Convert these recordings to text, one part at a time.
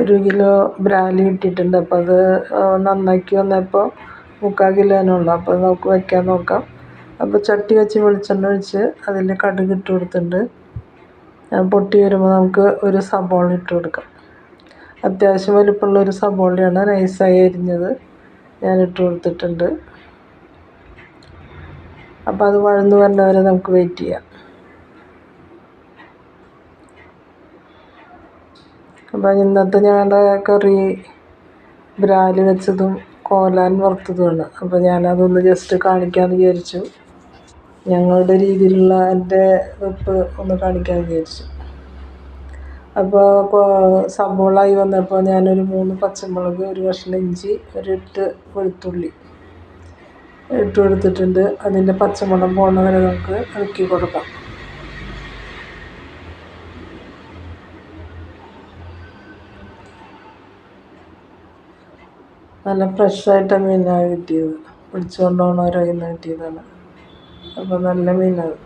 ഒരു കിലോ ബ്രാലി ഇട്ടിട്ടുണ്ട് അപ്പോൾ അത് നന്നാക്കി വന്നപ്പോൾ മുക്കാൽ കിലോനുള്ളൂ അപ്പോൾ നമുക്ക് വയ്ക്കാൻ നോക്കാം. അപ്പോൾ ചട്ടി വെച്ച് വെളിച്ചെണ്ണ ഒഴിച്ച് അതിൽ കടുക് ഇട്ട് കൊടുത്തിട്ടുണ്ട്. പൊട്ടി വരുമ്പോൾ നമുക്ക് ഒരു സബോള ഇട്ട് കൊടുക്കാം. അത്യാവശ്യം വലിപ്പമുള്ള ഒരു സബോളയാണ് നൈസായി അരിഞ്ഞത്. ഞാൻ ഇട്ട് കൊടുത്തിട്ടുണ്ട്. അപ്പോൾ അത് വഴന്ന് വരുന്നവരെ നമുക്ക് വെയിറ്റ് ചെയ്യാം. അപ്പോൾ ഇന്നത്തെ ഞങ്ങളുടെ കറി ബ്രാൽ വെച്ചതും കോലാൻ വറുത്തതുമാണ്. അപ്പോൾ ഞാനതൊന്ന് ജസ്റ്റ് കാണിക്കാമെന്ന് വിചാരിച്ചു. ഞങ്ങളുടെ രീതിയിലുള്ള എന്റെ വെപ്പ് ഒന്ന് കാണിക്കാൻ വിചാരിച്ചു. അപ്പോൾ സബോളായി വന്നപ്പോൾ ഞാനൊരു മൂന്ന് പച്ചമുളക് ഒരു കഷ്ണം ഇഞ്ചി ഒരു എട്ട് വെളുത്തുള്ളി ഇട്ട് കൊടുത്തിട്ടുണ്ട്. അതിന്റെ പച്ചമുളക് പോകുന്നവരെ വരെ നമുക്ക് ഇളക്കി കൊടുക്കാം. നല്ല ഫ്രഷായിട്ട് മീനാണ് കിട്ടിയത്. പിടിച്ചുകൊണ്ട് പോകണവരെ കയ്യിൽ കിട്ടിയതാണ്. അപ്പോൾ നല്ല മീനാണ്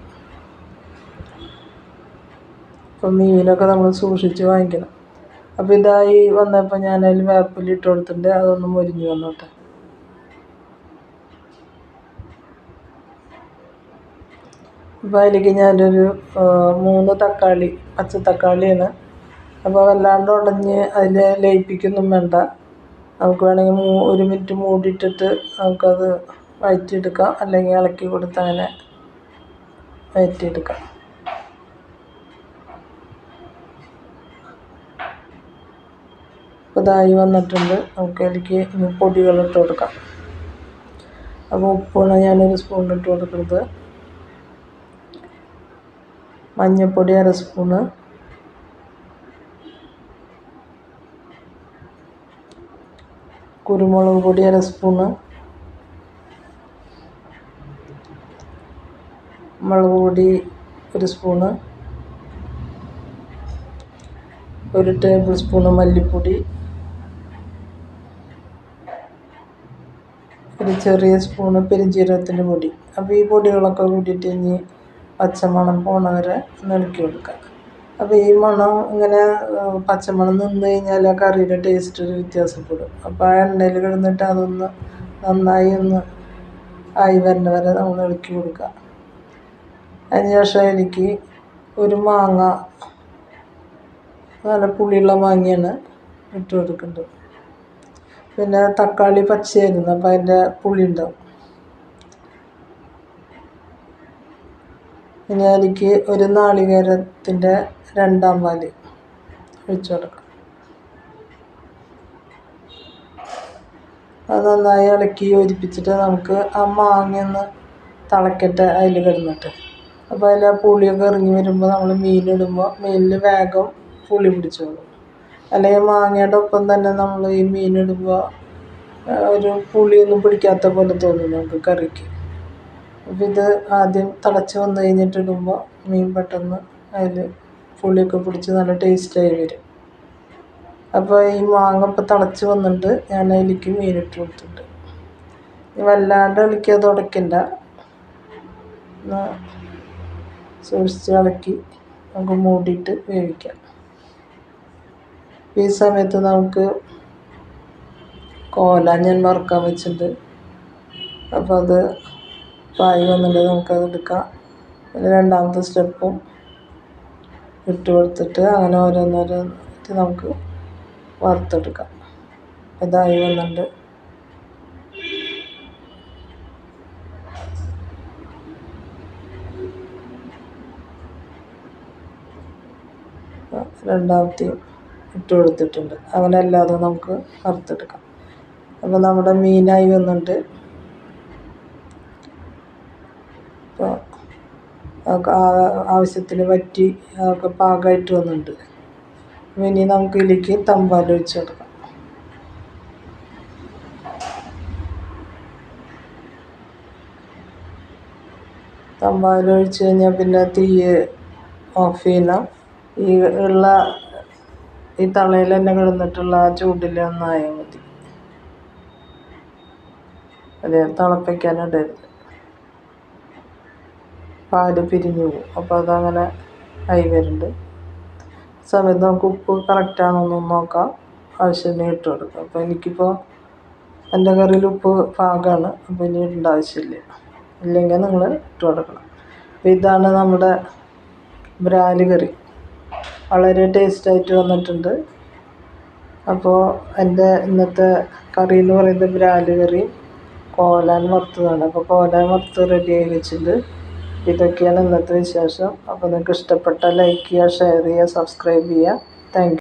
അപ്പം മീനൊക്കെ നമ്മൾ സൂക്ഷിച്ച് വാങ്ങിക്കണം. അപ്പോൾ ഇതായി വന്നപ്പോൾ ഞാൻ അതിൽ വേപ്പില ഇട്ട് കൊടുത്തിട്ടുണ്ട്. അതൊന്ന് മൊരിഞ്ഞ് വന്നോട്ടെ. അപ്പോൾ അതിലേക്ക് ഞാനൊരു മൂന്ന് തക്കാളി പച്ച തക്കാളിയാണ്. അപ്പോൾ വല്ലാണ്ട് ഉടഞ്ഞ് അതിൽ ലയിപ്പിക്കൊന്നും വേണ്ട. നമുക്ക് വേണമെങ്കിൽ ഒരു മിനിറ്റ് മൂടിയിട്ടിട്ട് നമുക്കത് വഴറ്റിയെടുക്കാം അല്ലെങ്കിൽ ഇളക്കി കൊടുത്ത് അങ്ങനെ വഴറ്റിയെടുക്കാം ഇതായി വന്നിട്ടുണ്ട്. നമുക്ക് അതിലേക്ക് പൊടികൾ ഇട്ട് കൊടുക്കാം. അപ്പോൾ ഉപ്പാണ് ഞാനൊരു സ്പൂൺ ഇട്ട് കൊടുക്കുന്നത് മഞ്ഞൾപ്പൊടി അര സ്പൂണ്. കുരുമുളക് പൊടി അര സ്പൂണ്. മുളക് പൊടി ഒരു സ്പൂണ്. ഒരു ടേബിൾ സ്പൂണ് മല്ലിപ്പൊടി. ഒരു ചെറിയ സ്പൂണ് പെരുംജീരകത്തിന്റെ പൊടി. അപ്പോൾ ഈ പൊടികളൊക്കെ കൂട്ടിയിട്ട് ഇനി പച്ചമണം പോണ വരെ ഒന്ന് ഇളക്കി കൊടുക്കാം. അപ്പോൾ ഈ മണം ഇങ്ങനെ പച്ചമണം നിന്ന് കഴിഞ്ഞാൽ ആ കറിയുടെ ടേസ്റ്റ് ഒരു വ്യത്യാസപ്പെടും. അപ്പോൾ ആ എണ്ണയിൽ കിടന്നിട്ട് അതൊന്ന് നന്നായി ഒന്ന് ആയി വരുന്ന വരെ നമ്മൾ ഇളക്കി കൊടുക്കുക. അതിന് ശേഷം എനിക്ക് ഒരു മാങ്ങ നല്ല പുളിയുള്ള മാങ്ങയാണ് ഇട്ട് കൊടുക്കേണ്ടത് പിന്നെ തക്കാളി പച്ചയായിരുന്നു അപ്പോൾ അതിന്റെ പുളി ഉണ്ടാവും പിന്നെ അതിലേക്ക് ഒരു നാളികേരത്തിന്റെ രണ്ടാം പാൽ ഒഴിച്ചു കൊടുക്കാം. അത് നന്നായി ഇളക്കി യോജിപ്പിച്ചിട്ട് നമുക്ക് ആ മാങ്ങയൊന്ന് തിളക്കട്ടെ അതിൽ കിടന്നിട്ട്. അപ്പോൾ അതിൽ ആ പുളിയൊക്കെ ഇറങ്ങി വരുമ്പോൾ നമ്മൾ മീനിടുമ്പോൾ മീനിൽ വേഗം പുളി പിടിച്ചോളും അല്ലെങ്കിൽ മാങ്ങയുടെ ഒപ്പം തന്നെ നമ്മൾ ഈ മീനിടുമ്പോൾ ഒരു പുളിയൊന്നും പിടിക്കാത്ത പോലെ തോന്നും നമുക്ക് കറിക്ക്. ഇത് ആദ്യം തിളച്ച് വന്ന് കഴിഞ്ഞിട്ട് ഇടുമ്പോൾ മീൻ പെട്ടെന്ന് അതിൽ പുളിയൊക്കെ പിടിച്ച് നല്ല ടേസ്റ്റായി വരും. അപ്പോൾ ഈ മാങ്ങ ഇപ്പോൾ തിളച്ച് വന്നിട്ട് ഞാൻ അതിലേക്ക് മീനിട്ട് കൊടുത്തിട്ടുണ്ട്. വല്ലാണ്ട് ഇളക്കിയത് ഉടയ്ക്കണ്ട. സൂക്ഷിച്ച് ഇളക്കി നമുക്ക് മൂടിയിട്ട് വേവിക്കാം. ഈ സമയത്ത് നമുക്ക് കോല ഞാൻ വറുക്കാൻ വെച്ചിട്ടുണ്ട്. അപ്പോൾ അത് പായി വന്നിട്ട് നമുക്കത് എടുക്കാം. പിന്നെ രണ്ടാമത്തെ സ്റ്റെപ്പും ഇട്ട് കൊടുത്തിട്ട് അങ്ങനെ ഓരോന്നോരോന്നിട്ട് നമുക്ക് വറുത്തെടുക്കാം. ഇതായി വന്നുണ്ട് രണ്ടാമത്തെയും ഇട്ട് കൊടുത്തിട്ടുണ്ട്. അങ്ങനെ എല്ലാതും നമുക്ക് വറുത്തെടുക്കാം. അപ്പോൾ നമ്മുടെ മീനായി വന്നിട്ടുണ്ട്. അപ്പോൾ ആവശ്യത്തിന് വറ്റി ഒക്കെ പാകമായിട്ട് വന്നിട്ടുണ്ട്. ഇനി നമുക്ക് ഇതിലേക്ക് തമ്പാൽ ഒഴിച്ച് കൊടുക്കാം. തമ്പാൽ ഒഴിച്ച് കഴിഞ്ഞാൽ പിന്നെ തീ ഓഫ് ചെയ്യണം ഈ ഉള്ള ഈ തളയിൽ തന്നെ കിടന്നിട്ടുള്ള ആ ചൂടിൽ ഒന്നായാൽ മതി. അതെ തിളപ്പിക്കാനിടരുത്. പാൽ പിരിഞ്ഞു പോകും. അപ്പോൾ അതങ്ങനെ ആയി വരുന്നുണ്ട്. സമയത്ത് നമുക്ക് ഉപ്പ് കറക്റ്റാണോന്നും നോക്കാം. ആവശ്യമില്ല ഇട്ട് കൊടുക്കാം. അപ്പോൾ എനിക്കിപ്പോൾ എന്റെ കറിയിൽ ഉപ്പ് പാകമാണ് അപ്പോൾ ഇനി ഇടേണ്ട ആവശ്യമില്ല. ഇല്ലെങ്കിൽ നിങ്ങൾ ഇട്ട് കൊടുക്കണം. അപ്പോൾ ഇതാണ് നമ്മുടെ ബ്രാൽ കറി. വളരെ ടേസ്റ്റായിട്ട് വന്നിട്ടുണ്ട്. അപ്പോൾ എന്റെ ഇന്നത്തെ കറി എന്ന് പറയുന്നത് ബ്രാൽ കറി. കോലാൻ വറുത്തതാണ്. അപ്പോൾ കോലാൻ വറുത്ത് ആയി വെച്ചിട്ടുണ്ട്. ഇതൊക്കെയാണ് ഇന്നത്തെ വിശേഷം. അപ്പോൾ നിങ്ങൾക്ക് ഇഷ്ടപ്പെട്ടാൽ ലൈക്ക് ചെയ്യുക ഷെയർ ചെയ്യുക സബ്സ്ക്രൈബ് ചെയ്യുക. താങ്ക്